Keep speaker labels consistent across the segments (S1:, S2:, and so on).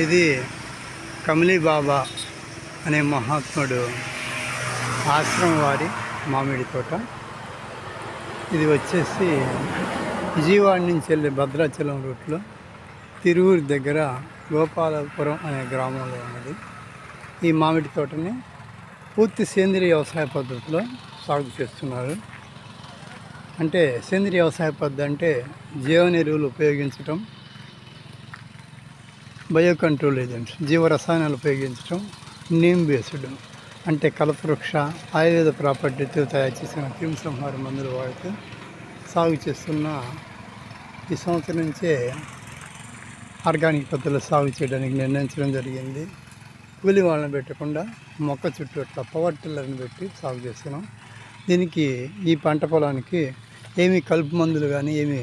S1: ఇది కమలీ బాబా అనే మహాత్ముడు ఆశ్రమం వారి మామిడి తోట. ఇది వచ్చేసి విజయవాడ నుంచి వెళ్ళే భద్రాచలం రూట్లో తిరువురు దగ్గర గోపాలపురం అనే గ్రామంలో ఉన్నది. ఈ మామిడి తోటని పూర్తి సేంద్రియ వ్యవసాయ పద్ధతిలో సాగు చేస్తున్నారు. అంటే సేంద్రియ వ్యవసాయ పద్ధతి అంటే జీవన ఎరువులు ఉపయోగించటం బయో కంట్రోల్ ఏజెంట్స్ జీవ రసాయనాలు ఉపయోగించడం నీమ్ బేస్డ్ అంటే కలపవృక్ష ఆయుర్వేద ప్రాపర్టీతో తయారు చేసిన క్రిమి సంహార మందులు వాడుతూ సాగు చేస్తున్న ఈ సంవత్సరం నుంచే ఆర్గానిక్ పద్ధతిలో సాగు చేయడానికి నిర్ణయించడం జరిగింది. కూలి వాళ్ళని పెట్టకుండా మొక్క చుట్టూ అట్లా పవర్ టిల్లర్ని పెట్టి సాగు చేస్తున్నాం. దీనికి ఈ పంట పొలానికి ఏమి కలుపు మందులు కానీ ఏమి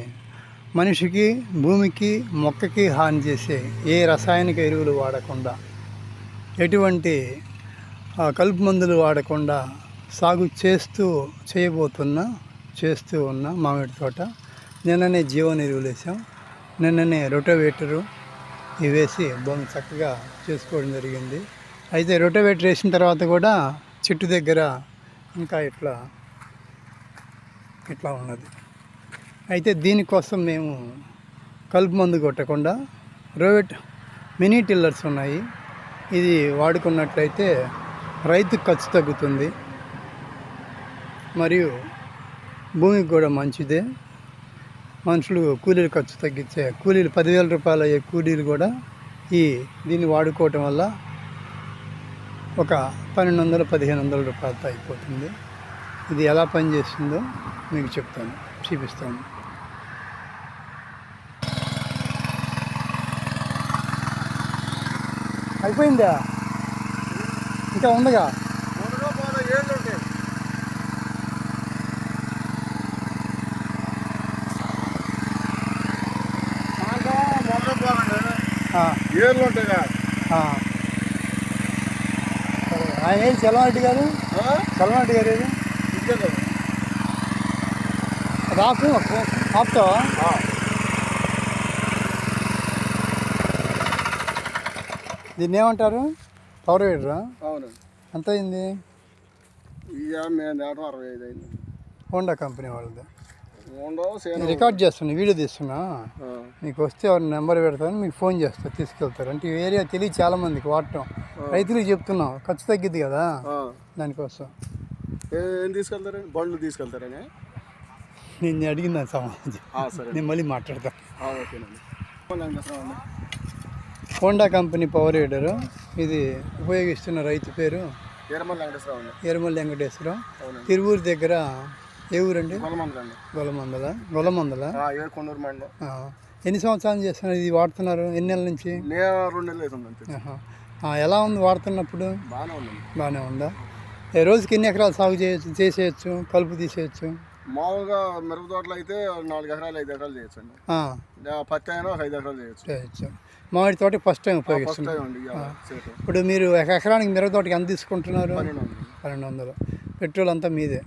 S1: మనిషికి భూమికి మొక్కకి హాని చేసే ఏ రసాయనిక ఎరువులు వాడకుండా ఎటువంటి కలుపు మందులు వాడకుండా సాగు చేస్తూ చేయబోతున్న చేస్తూ ఉన్న మామిడి తోట నిన్ననే జీవన ఎరువులు వేసాం. నిన్ననే రొటోవేటరు ఇవి వేసి భూమి చక్కగా చేసుకోవడం జరిగింది. అయితే రొటోవేటర్ వేసిన తర్వాత కూడా చెట్టు దగ్గర ఇంకా ఇట్లా ఇట్లా ఉన్నది. అయితే దీనికోసం మేము కలుపు మందు కొట్టకుండా రోవెట్ మినీ టిల్లర్స్ ఉన్నాయి. ఇది వాడుకున్నట్లయితే రైతు ఖర్చు తగ్గుతుంది. మరియు భూమికి కూడా మంచిదే. మనుషులు కూలీలు ఖర్చు తగ్గించే కూలీలు పదివేల రూపాయలు అయ్యే కూలీలు కూడా ఈ దీన్ని వాడుకోవటం వల్ల ఒక పన్నెండు వందలు పదిహేను వందల రూపాయలతో అయిపోతుంది. ఇది ఎలా పనిచేస్తుందో మీకు చెప్తాను చూపిస్తాను. అయిపోయిందా? ఇంకా ఉందిగా? ఆ,
S2: ఏర్లు ఉంటాయి
S1: ఆ. సరే ఆయన ఏది చలవారెడ్డి గారు? చలవారెడ్డి గారు ఏది? ఆపు ఆపుతావా? దీన్ని ఏమంటారు? పవర్ వేడరా
S2: అవును
S1: ఎంత అయింది
S2: అరవై ఐదు అయింది.
S1: హోండా కంపెనీ వాళ్ళది. రికార్డ్ చేస్తున్నా వీడియో తీస్తున్నా. మీకు వస్తే ఎవరి నెంబర్ పెడతాను మీకు ఫోన్ చేస్తా తీసుకెళ్తారు. అంటే ఈ ఏరియా తెలియదు చాలా మందికి వాడటం రైతులకు చెప్తున్నాం ఖర్చు తగ్గిద్ది కదా దానికోసం.
S2: ఏం తీసుకెళ్తారని బండ్లు తీసుకెళ్తారని?
S1: నేను
S2: ఆ, సరే.
S1: నేను మళ్ళీ మాట్లాడతాను హోండా కంపెనీ పవర్ రీడరు. ఇది ఉపయోగిస్తున్న రైతు పేరు
S2: ఎరమల్ వెంకటేశ్వరరావు
S1: ఎరమల్ వెంకటేశ్వరం
S2: అవునండి.
S1: తిరువూరు దగ్గర ఏ ఊరండి? గొలమందల గొలమందల
S2: కొండూరు మండలం.
S1: ఎన్ని సంవత్సరాలు చేస్తున్నారు? ఇది వాడుతున్నారు? ఎన్ని నెలల నుంచి? ఎలా ఉంది వాడుతున్నప్పుడు?
S2: బాగానే
S1: ఉందా? ఏ రోజుకి ఎన్ని ఎకరాలు సాగు చేయొచ్చు చేసేయచ్చు కలుపు తీసేయచ్చు?
S2: మామూలుగా మిరప తోటలు అయితే నాలుగు ఎకరాలు ఐదు ఎకరాలు చేయొచ్చు అండి పత్తి అయినా ఒక ఐదు ఎకరాలు చేయొచ్చు.
S1: చేయొచ్చు. మామిడి తోట ఫస్ట్ టైం
S2: చేయటం
S1: ఇప్పుడు మీరు ఒక ఎకరానికి మిరప తోటకి ఎంత తీసుకుంటున్నారు?
S2: పన్నెండు
S1: వందలు. పెట్రోల్ అంతా మీదే.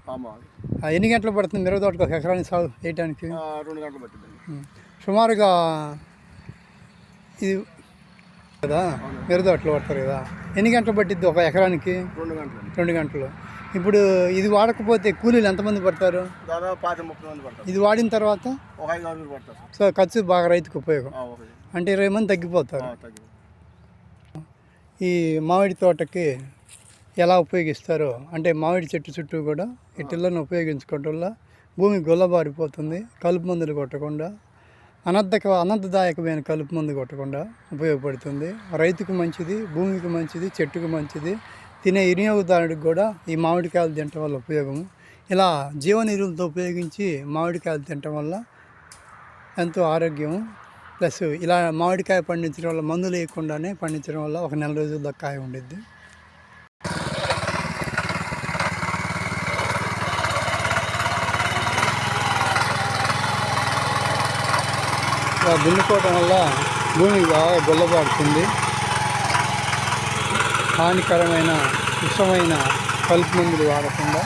S1: ఎన్ని గంటలు పడుతుంది మిరప తోటకి ఒక ఎకరానికి సాగు
S2: రెండు గంటలు
S1: ఉం. సుమారుగా ఇది కదా మిరప తోటలు పడతారు కదా. ఎన్ని గంటలు పట్టిద్ది ఒక ఎకరానికి?
S2: రెండు గంటలు
S1: రెండు గంటలు. ఇప్పుడు ఇది వాడకపోతే కూలీలు ఎంతమంది పడతారు?
S2: దాదాపు ముప్పై మంది పడతారు.
S1: ఇది వాడిన తర్వాత
S2: ఒక ఐదు ఆరుగురు పడతారు. సార్
S1: సో ఖర్చు బాగా రైతుకు ఉపయోగం. అంటే ఇరవై మంది తగ్గిపోతారు. ఈ మామిడి తోటకి ఎలా ఉపయోగిస్తారో అంటే మామిడి చెట్టు చుట్టూ కూడా ఈ టిల్లను ఉపయోగించుకోవడం వల్ల భూమి గుల్లబారిపోతుంది కలుపు మందులు కొట్టకుండా అనర్థక అనర్థదాయకమైన కలుపు మందు కొట్టకుండా ఉపయోగపడుతుంది. రైతుకు మంచిది భూమికి మంచిది చెట్టుకు మంచిది. తినే వినియోగదారుడికి కూడా ఈ మామిడికాయలు తినటం వల్ల ఉపయోగము ఇలా జీవన ఎరువులతో ఉపయోగించి మామిడికాయలు తినటం వల్ల ఎంతో ఆరోగ్యం ప్లస్ ఇలా మామిడికాయ పండించడం వల్ల మందులు వేయకుండానే పండించడం వల్ల ఒక నెల రోజుల దాకా కాయ ఉండిద్ది. ఇలా దున్నుకోవడం వల్ల భూమి బాగా గుల్లబారుతుంది. హానికరమైన విషమైన కలుపు మందులు వాడకుండా